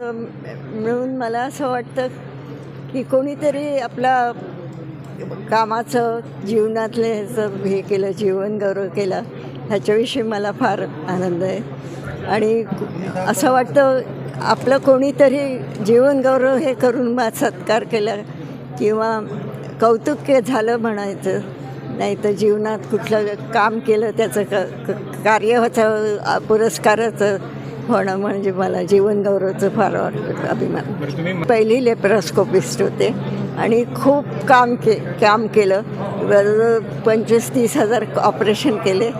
म्हणून मला असं वाटतं की कोणीतरी आपला कामाचं जीवनातलं ह्याचं हे केलं जीवन गौरव केला ह्याच्याविषयी मला फार आनंद आहे. आणि असं वाटतं आपलं कोणीतरी जीवन गौरव हे करून मा सत्कार केला किंवा कौतुक के झालं म्हणायचं नाही तर जीवनात कुठलं काम केलं त्याचं क कार्य पुरस्काराचं होणं म्हणजे मला जीवन गौरवचं फार वाटतं अभिमान. पहिली लेप्रोस्कोपिस्ट होते आणि खूप काम के काम केलं. पंचवीस तीस हजार ऑपरेशन केले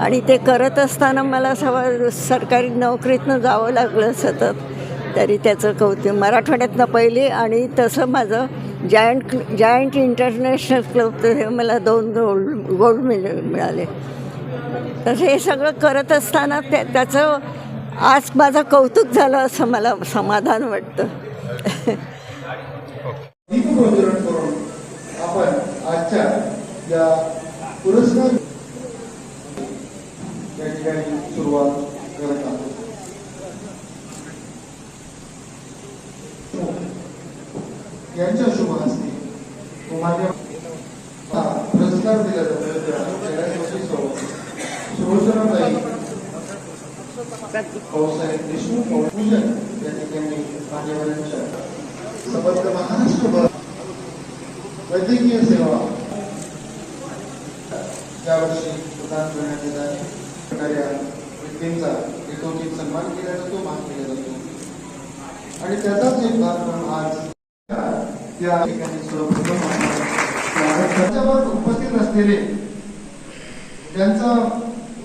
आणि ते करत असताना मला सवा सरकारी नोकरीतनं जावं लागलं सतत. तरी त्याचं कौतुक. मराठवाड्यातनं पहिली आणि तसं माझं जायंट जायंट इंटरनॅशनल क्लब हे मला दोन गोल्ड गोल्ड मेडल मिळाले. तर हे सगळं करत असताना त्या त्याचं आज माझं कौतुक झालं असं मला समाधान वाटतं. आपण आजच्या या पुरस्कार या ठिकाणी सुरुवात करत आहोत यांच्या शुभ हस्ते तुम्हाला पुरस्कार दिला जातो सुलोचनाताई भाऊसाहेब देशमुख पूजन या ठिकाणी मान्यवरांच्या समर्थ महाराष्ट्रभर वैद्यकीय सेवा यावर्षी प्रदान करण्यात येत आहे प्रकारे व्यक्तींचा एकोचित सन्मान केला जातो मान केला जातो आणि त्याचाच एक भाग म्हणून आज त्या ठिकाणी सर्वप्रथम त्याच्यावर उपस्थित असलेले त्यांचा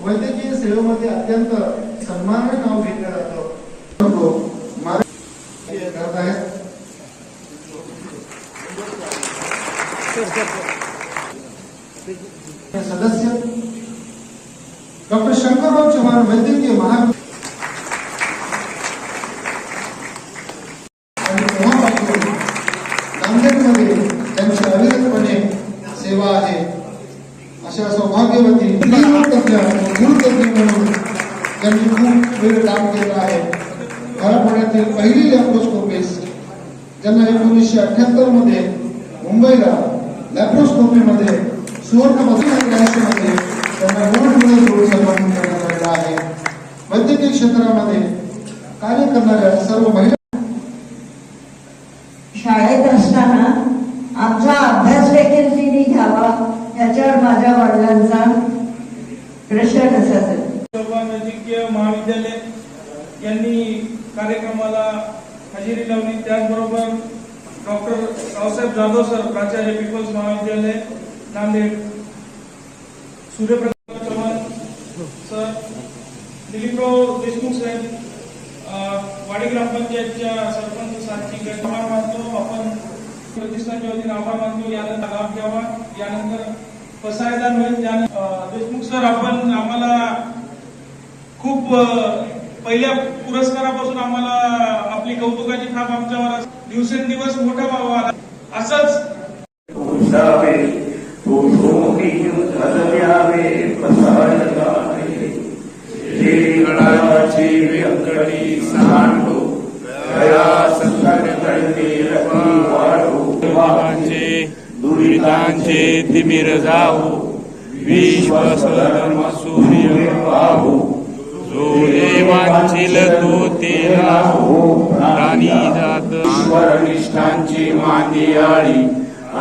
वैद्यकीय सेवेमध्ये अत्यंत सन्मानाने नाव घेतलं जातं. मार- करत आहेत. सदस्य डॉक्टर शंकरराव चव्हाण वैद्यकीय महाविद्यालय नांदेडमध्ये त्यांची सेवा आहे. अशा सौभाग्यवती गुरुतज्ञ म्हणून त्यांनी खूप वेळ काम केलं आहे. मराठवाड्यातील पहिली लॅप्रोस्कोपिस्ट ज्यांना एकोणीसशे अठ्याहत्तरमध्ये मुंबईला लॅप्रोस्कोपी मध्ये सुवर्णमध्ये त्यांना गोल्ड मेडल देऊन करण्यात आलेला आहे. वैद्यकीय क्षेत्रामध्ये कार्य करणाऱ्या सर्व महिला शाळेत असताना आमचा अभ्यास देखील तिने घ्यावा याच्यावर माझ्या वडिलांचा प्रश्न नसत शोभा वैद्यकीय महाविद्यालय यांनी कार्यक्रमाला हजेरी लावली. त्याचबरोबर डॉक्टर रावसाहेब जाधव सर प्राचार्य पीपल्स महाविद्यालय नांदेड. सूर्यप्रकाश चव्हाण सर दिलीपराव देशमुख साहेब अं, वाडी ग्रामपंचायतच्या सरपंच साथी आभार मानतो. आपण प्रतिष्ठानच्या वतीने आभार मानतो. यानंतर लाभ घ्यावा. यानंतर पसायदान होईल त्यानंतर देशमुख सर आपण आम्हाला खूप पहिल्या पुरस्कारापासून आम्हाला आपली कौतुकाची थाप आमच्यावर दिवसेंदिवस मोठा व्हावा असंच वाढो. देवांचे दुरितांचे तिमिर जाऊ विश्वास धर्म सूर्य पाहू. जो देवांचील तो ते राहू. प्राणी जात ईश्वरनिष्ठांची मांदियाळी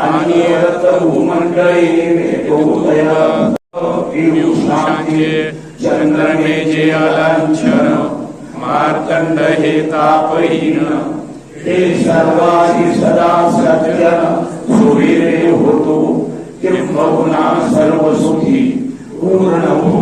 आणि मंडळी उमंडळी भेटोदया पियुषांचे चंद्रने जे अलांचन मार्तंड हे तापहीन. हे सर्वाधी सदा सज्जन सुवीरे होतो. किंबहुना सर्व सुखी पूर्ण हो